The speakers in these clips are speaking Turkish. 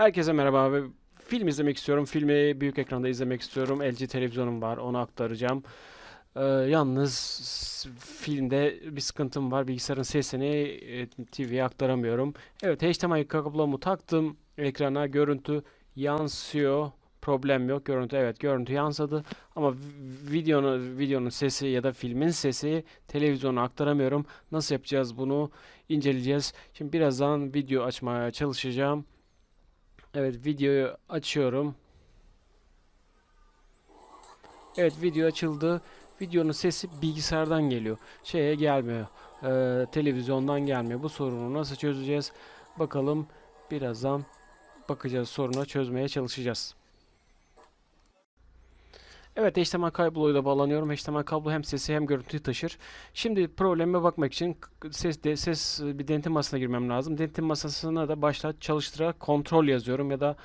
Herkese merhaba abi. Film izlemek istiyorum. Filmi büyük ekranda izlemek istiyorum. LG televizyonum var. Onu aktaracağım. Ee, yalnız filmde bir sıkıntım var. Bilgisayarın sesini e, TV'ye aktaramıyorum. Evet, HDMI kablomu taktım. Ekrana görüntü yansıyor. Problem yok. Görüntü evet görüntü yansıdı. Ama vi- videonun videonun sesi ya da filmin sesi televizyona aktaramıyorum. Nasıl yapacağız bunu? inceleyeceğiz. Şimdi birazdan video açmaya çalışacağım. Evet videoyu açıyorum. Evet video açıldı. Videonun sesi bilgisayardan geliyor. Şeye gelmiyor. Ee, televizyondan gelmiyor. Bu sorunu nasıl çözeceğiz? Bakalım birazdan bakacağız soruna çözmeye çalışacağız. Evet HDMI kabloyla bağlanıyorum. HDMI kablo hem sesi hem görüntüyü taşır. Şimdi probleme bakmak için ses de, ses bir denetim masasına girmem lazım. Denetim masasına da başlat çalıştırarak kontrol yazıyorum ya da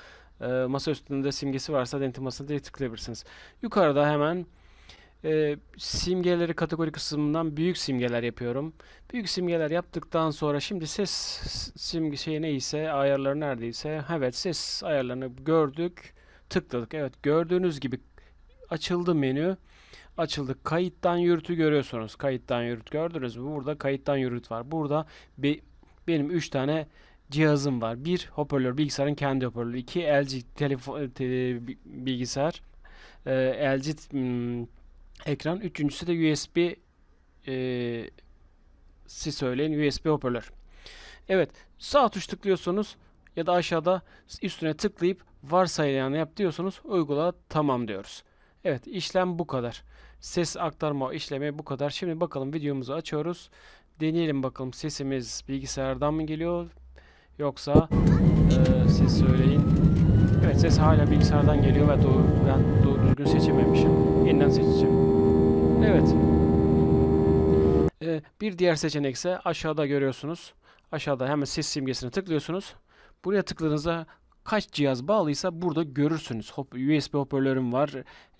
e, masa üstünde simgesi varsa denetim masasına direkt tıklayabilirsiniz. Yukarıda hemen e, simgeleri kategori kısmından büyük simgeler yapıyorum. Büyük simgeler yaptıktan sonra şimdi ses simge şey neyse ayarları neredeyse evet ses ayarlarını gördük. Tıkladık. Evet gördüğünüz gibi açıldı menü. Açıldı. Kayıttan yürütü görüyorsunuz. Kayıttan yürüt gördünüz mü? Burada kayıttan yürüt var. Burada be- benim 3 tane cihazım var. Bir hoparlör, bilgisayarın kendi hoparlörü. İki LG telefon te- bi- bilgisayar. Ee, LG hmm, ekran. Üçüncüsü de USB e, siz söyleyin USB hoparlör. Evet. Sağ tuş tıklıyorsunuz ya da aşağıda üstüne tıklayıp varsayılanı yap diyorsunuz. Uygula tamam diyoruz. Evet işlem bu kadar. Ses aktarma işlemi bu kadar. Şimdi bakalım videomuzu açıyoruz. Deneyelim bakalım sesimiz bilgisayardan mı geliyor yoksa eee siz söyleyin. Evet ses hala bilgisayardan geliyor ve doğru, ben doğru düzgün seçememişim. Yeniden seçeceğim. Evet. Eee, bir diğer seçenek ise aşağıda görüyorsunuz. Aşağıda hemen ses simgesine tıklıyorsunuz. Buraya tıkladığınızda kaç cihaz bağlıysa burada görürsünüz. Hop, USB hoparlörüm var.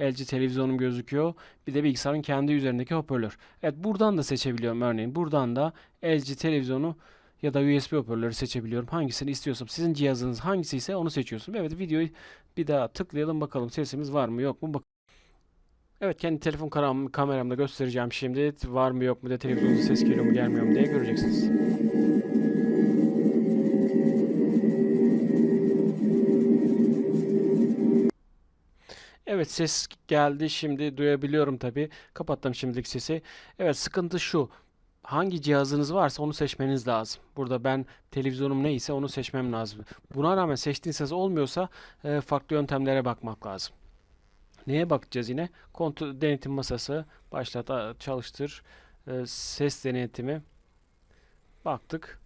LG televizyonum gözüküyor. Bir de bilgisayarın kendi üzerindeki hoparlör. Evet buradan da seçebiliyorum örneğin. Buradan da LG televizyonu ya da USB hoparlörü seçebiliyorum. Hangisini istiyorsam sizin cihazınız hangisi ise onu seçiyorsun. Evet videoyu bir daha tıklayalım bakalım sesimiz var mı yok mu bak. Evet kendi telefon kameramda göstereceğim şimdi. Var mı yok mu da televizyonun ses geliyor mu gelmiyor mu diye göreceksiniz. Evet ses geldi şimdi duyabiliyorum tabii. Kapattım şimdilik sesi. Evet sıkıntı şu. Hangi cihazınız varsa onu seçmeniz lazım. Burada ben televizyonum neyse onu seçmem lazım. Buna rağmen seçtiğiniz olmuyorsa e, farklı yöntemlere bakmak lazım. Neye bakacağız yine? Kontrol denetim masası başlat çalıştır e, ses denetimi baktık.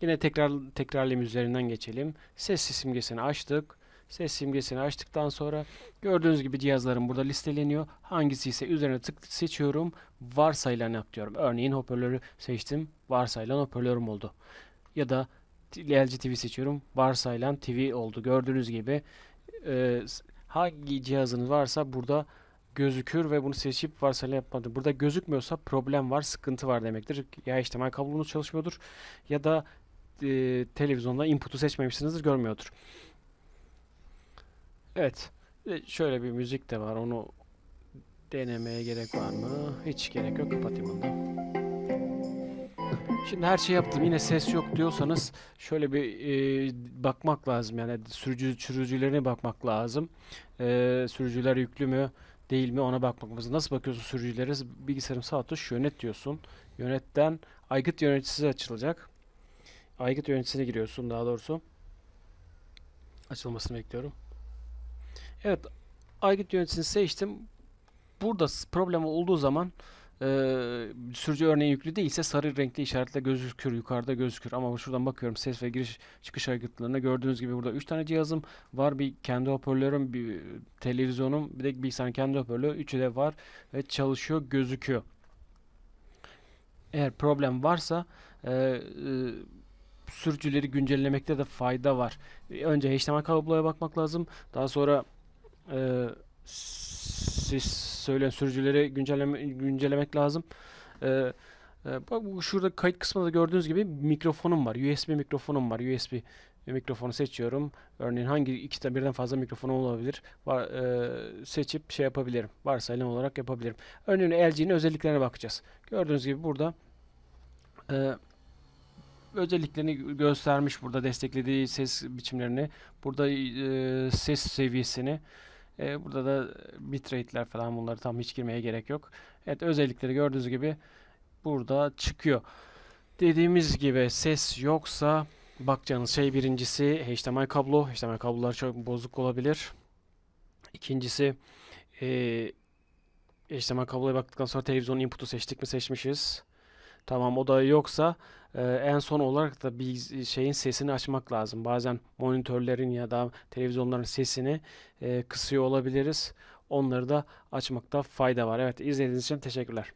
Yine tekrar tekrarlayım üzerinden geçelim. Ses simgesini açtık. Ses simgesini açtıktan sonra gördüğünüz gibi cihazlarım burada listeleniyor. Hangisi ise üzerine tık seçiyorum. Varsayılan yap diyorum. Örneğin hoparlörü seçtim. Varsayılan hoparlörüm oldu. Ya da LG TV seçiyorum. Varsayılan TV oldu. Gördüğünüz gibi e, hangi cihazınız varsa burada gözükür ve bunu seçip varsayılan yapmadı. Burada gözükmüyorsa problem var, sıkıntı var demektir. Ya HDMI kablonuz çalışmıyordur ya da e, televizyonda input'u seçmemişsinizdir, görmüyordur. Evet. E, Şöyle bir müzik de var. Onu denemeye gerek var mı? Hiç gerek yok. Kapatayım onu. Şimdi her şey yaptım. Yine ses yok diyorsanız şöyle bir e, bakmak lazım. Yani sürücü sürücülerine bakmak lazım. E, sürücüler yüklü mü değil mi ona bakmak lazım. Nasıl bakıyorsun sürücülere? Bilgisayarın sağ tuş yönet diyorsun. Yönetten aygıt yöneticisi açılacak. Aygıt yöneticisine giriyorsun daha doğrusu. Açılmasını bekliyorum. Evet, aygıt yöneticisini seçtim. Burada problem olduğu zaman e, sürücü örneği yüklü değilse sarı renkli işaretle gözükür, yukarıda gözükür. Ama şuradan bakıyorum ses ve giriş çıkış aygıtlarına gördüğünüz gibi burada 3 tane cihazım var. Bir kendi hoparlörüm, bir televizyonum, bir de bilgisayarın kendi hoparlörü. Üçü de var ve çalışıyor, gözüküyor. Eğer problem varsa e, e, sürücüleri güncellemekte de fayda var. Önce HDMI kabloya bakmak lazım. Daha sonra e, siz söyleyen sürücüleri güncelleme, güncellemek lazım. E, e, bak bu şurada kayıt kısmında da gördüğünüz gibi mikrofonum var. USB mikrofonum var. USB Mikrofonu seçiyorum. Örneğin hangi iki birden fazla mikrofonu olabilir? Var, e, seçip şey yapabilirim. Varsayılan olarak yapabilirim. Örneğin LG'nin özelliklerine bakacağız. Gördüğünüz gibi burada e, özelliklerini göstermiş burada desteklediği ses biçimlerini. Burada e, ses seviyesini. E, burada da bitrate'ler falan bunları tam hiç girmeye gerek yok. Evet özellikleri gördüğünüz gibi burada çıkıyor. Dediğimiz gibi ses yoksa bakacağınız şey birincisi HDMI kablo. HDMI kablolar çok bozuk olabilir. İkincisi eee HDMI kabloya baktıktan sonra televizyonun input'u seçtik mi seçmişiz. Tamam o da yoksa eee, en son olarak da bir şeyin sesini açmak lazım. Bazen monitörlerin ya da televizyonların sesini eee, kısıyor olabiliriz. Onları da açmakta fayda var. Evet izlediğiniz için teşekkürler.